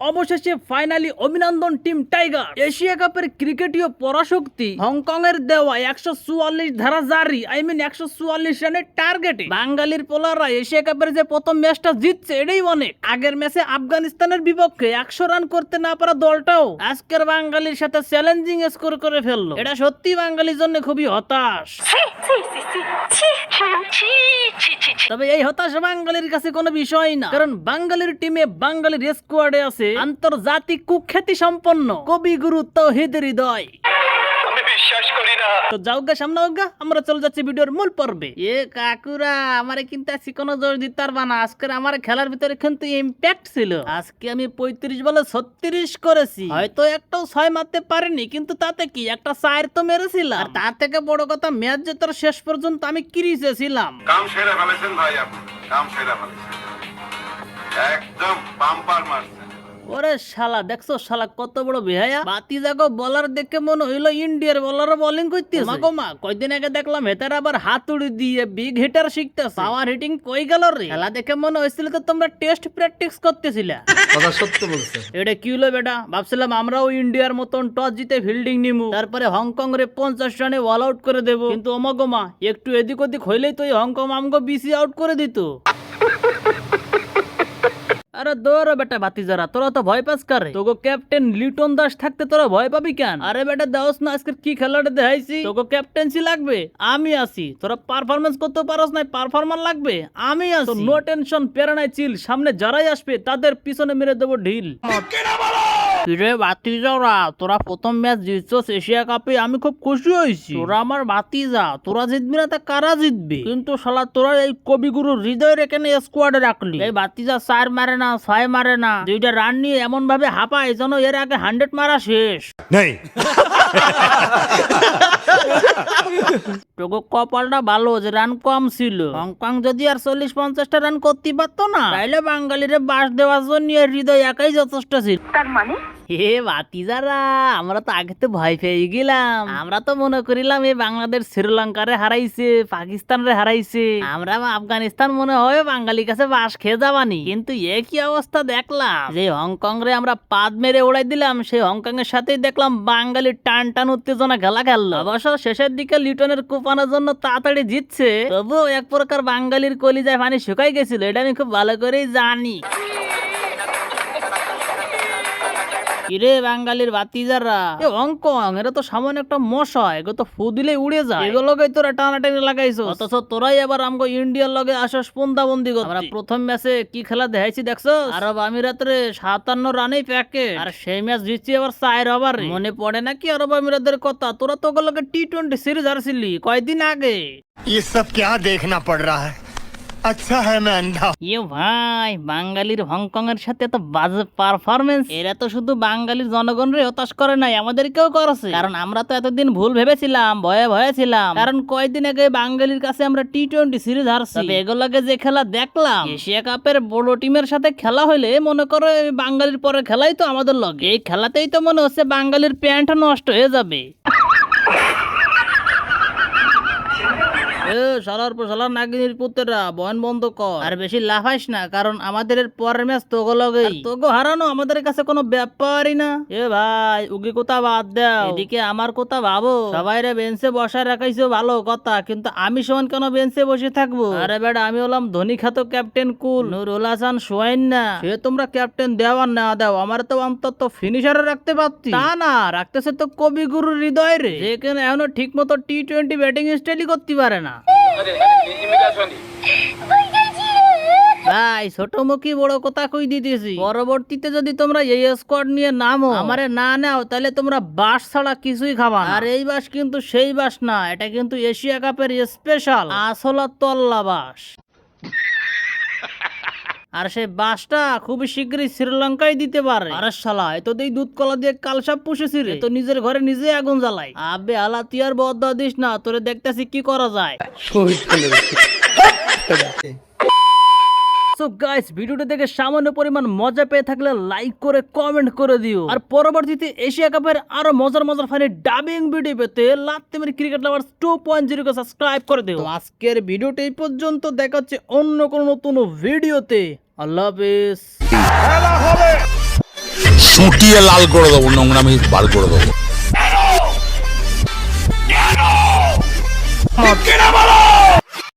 অবশেষে ফাইনালি অভিনন্দন team tiger. Asia কাপের ক্রিকেটীয় পরাশক্তি হংকং এর দেওয়া একশো চুয়াল্লিশ ধারা জারি আই মিন একশো চুয়াল্লিশ রানের টার্গেটে। বাঙালির পোলাররা এশিয়া কাপের যে প্রথম ম্যাচটা জিতছে এটাই অনেক। আগের ম্যাচে আফগানিস্তানের বিপক্ষে একশো রান করতে না পারা দলটাও আজকের বাঙালির সাথে চ্যালেঞ্জিং স্কোর করে ফেলল। এটা সত্যি বাঙালির জন্য খুবই হতাশ। তবে এই হতাশ বাঙালির কাছে কোনো বিষয় না কারণ বাঙালির টিমে বাঙালির স্কোয়াডে আছে আন্তর্জাতিক কুখ্যাতি সম্পন্ন কবিগুরু তৌহিদ হৃদয়। বিশ্বাস করি না। তো যাও গা সামনে গা, আমরা চলে যাচ্ছি ভিডিওর মূল পর্বে। এ কাকুরা আমারে কিন্তু আজকে কোনো জোর দিতে পারবা না। আজকের আমার খেলার ভিতরে কিন্তু ইম্প্যাক্ট ছিল। আজকে আমি পঁয়ত্রিশ বলে ছত্রিশ করেছি। হয়তো একটাও ছয় মারতে পারিনি কিন্তু তাতে কি? একটা চায়ের তো মেরেছিলাম। আর তার থেকে বড় কথা ম্যাচ যে তোর শেষ পর্যন্ত আমি কিরিচে ছিলাম। কাম সেরে ফেলেছেন ভাই আপনি। কাম সেরে ফেলেছেন। একদম মারছেন ওরে শালা দেখছ শালা কত বড় বেহায়া? বাতি জাগো বলার দেখে মনে হইল ইন্ডিয়ার বলার বোলিং করতেছে। মাগো মা কয়দিন আগে দেখলাম হেতার আবার হাতুড়ি দিয়ে বিগ হিটার শিখতেছে। পাওয়ার হিটিং কই গেল রে? খেলা দেখে মনে হয়েছিল তো তোমরা টেস্ট প্র্যাকটিস করতেছিলা। কথা সত্য বলছে। এটা কি হলো বেটা? ভাবছিলাম আমরাও ইন্ডিয়ার মতন টস জিতে ফিল্ডিং নিমু। তারপরে হংকং রে পঞ্চাশ রানে অল আউট করে দেবো। কিন্তু অমগমা একটু এদিক ওদিক হইলেই তো এই হংকং আমগো বিসি আউট করে দিত। দৌড় বেটা ভাতিজারা তোরা তো ভয় পাস করে? তোকে ক্যাপ্টেন লিটন দাস থাকতে তোরা ভয় পাবি কেন? আরে বেটা দাওস না আজকে কি খেলাটা দেখাইছি? তোকে ক্যাপ্টেন্সি লাগবে? আমি আছি। তোরা পারফরমেন্স করতে পারস না পারফরমার লাগবে? আমি আসি নো টেনশন প্যারা নাই চিল সামনে যারাই আসবে তাদের পিছনে মেরে দেবো ঢিল। কিরে বাতিজারা তোরা প্রথম ম্যাচ জিতছস এশিয়া কাপে আমি খুব খুশি হয়েছি। তোরা আমার বাতিজা তোরা জিতবি না তা কারা জিতবে? কিন্তু শালা তোরা এই কবিগুরু হৃদয়ের এখানে স্কোয়াডে রাখলি। এই বাতিজা চার মারে না ছয় মারে না দুইটা রান নিয়ে এমন ভাবে হাঁপায় যেন এর আগে হান্ড্রেড মারা শেষ। নেই। তোকে কপালটা ভালো যে রান কম ছিল। হংকং যদি আর চল্লিশ পঞ্চাশটা রান করতে পারতো না তাইলে বাঙালিরে বাস দেওয়ার জন্য হৃদয় একাই যথেষ্ট ছিল। তার মানে? হে বাতিজারা আমরা তো আগে তো ভয় পেয়ে গেলাম। আমরা তো মনে করিলাম এই বাংলাদেশ শ্রীলঙ্কারে হারাইছে পাকিস্তান রে হারাইছে। আমরা আফগানিস্তান মনে হয় বাঙালির কাছে বাস খেয়ে যাবানি। কিন্তু একই অবস্থা দেখলাম। যে হংকং রে আমরা পাদ মেরে উড়াই দিলাম সেই হংকং এর সাথেই দেখলাম বাঙালির টান টান উত্তেজনা খেলা খেললো। অবশ্য শেষের দিকে লিটনের কুপানোর জন্য তাড়াতাড়ি জিতছে। তবুও এক প্রকার বাঙালির কলিজায় পানি শুকাই গেছিল, এটা আমি খুব ভালো করেই জানি। কিরে বাঙালির বাতিজাররা এ হংকং এরা তো সামান্য একটা মশা এগুলো তো ফু দিলে উড়ে যায় এগুলোকে তোরা টানাটানি লাগাইছো অথচ তোরাই আবার আমগো ইন্ডিয়ার লগে আসস বন্দি করতে আমরা প্রথম ম্যাচে কি খেলা দেখাইছি দেখছো আরব আমিরাতের সাতান্ন রানেই প্যাকে আর সেই ম্যাচ জিতছি আবার চায়ের ওভার মনে পড়ে নাকি আরব আমিরাতের কথা তোরা তো ওগুলোকে টি টোয়েন্টি সিরিজ হারছিলি কয়দিন আগে ये सब क्या देखना पड़ रहा है আচ্ছা হ্যাঁ না দাও ইয়ে ভাই, বাঙালির হংকং এর সাথে এত বাজে পারফরমেন্স এরা তো শুধু বাঙালির জনগণরে হতাশ করে নাই, আমাদেরকেও করেছে। কারণ আমরা তো এতদিন ভুল ভেবেছিলাম, ভয়ে ভয়ে ছিলাম। কারণ কয়েকদিন আগে বাঙালির কাছে আমরা টি টোয়েন্টি সিরিজ হারছি। তবে এগুলোকে যে খেলা দেখলাম, এশিয়া কাপের বড় টিমের সাথে খেলা হলে মনে করো বাঙালির পরে খেলাই তো আমাদের লগে। এই খেলাতেই তো মনে হচ্ছে বাঙালির প্যান্ট নষ্ট হয়ে যাবে। এ শালার পর শালার নাগিনীর পুত্ররা বয়ন বন্ধ কর। আর বেশি লাফাইস না কারণ আমাদের পরের ম্যাচ তোগো লগেই। তোগো হারানো আমাদের কাছে কোনো ব্যাপারই না। এ ভাই উগি কোথা বাদ দাও। এদিকে আমার কথা ভাবো। সবাই রে বেঞ্চে বসায় রাখাইছো ভালো কথা কিন্তু আমি সমান কেন বেঞ্চে বসে থাকব? আরে বেটা আমি হলাম ধনী খ্যাত captain cool. Nurul Hasan swine না। সে তোমরা ক্যাপ্টেন দেও আর না দাও আমার তো অন্তত ফিনিশারে রাখতে পারতি। তা না রাখতেছে তো কবিগুরু হৃদয় রে। যেখানে এখনও ঠিক মতো টি টোয়েন্টি ব্যাটিং স্টাইলই করতে পারে না। ভাই ছোট মুখী বড় কথা কই দিতেছি? পরবর্তীতে যদি তোমরা এই স্কোয়াড নিয়ে নামো আমারে না নাও তাহলে তোমরা বাস ছাড়া কিছুই খাবা আর এই বাস কিন্তু সেই বাস না এটা কিন্তু এশিয়া কাপের স্পেশাল আসলা তল্লা বাস আর সে বাসটা খুব শীঘ্রই শ্রীলঙ্কায় দিতে পারে। আর শালা এত দিয়ে দুধ কলা দিয়ে কালসাপ পুষেছি রে। তো নিজের ঘরে নিজে আগুন জ্বালাই। আবে আলা তুই আর বদা দিস না তোরে দেখতেছি কি করা যায়। সো গাইস ভিডিওটা দেখে সামান্য পরিমাণ মজা পেয়ে থাকলে লাইক করে কমেন্ট করে দিও। আর পরবর্তীতে এশিয়া কাপের আরও মজার মজার ফানি ডাবিং ভিডিও পেতে লাত্তিমের cricket lovers two point zero subscribe করে দিও। তো আজকের ভিডিওটা এই পর্যন্ত দেখা হচ্ছে অন্য কোনো নতুন ভিডিওতে আল্লাহ হাফেজ। চুটিয়ে লাল করে দেবো নোংরামি বার করে দেবো। কেনা? বলো?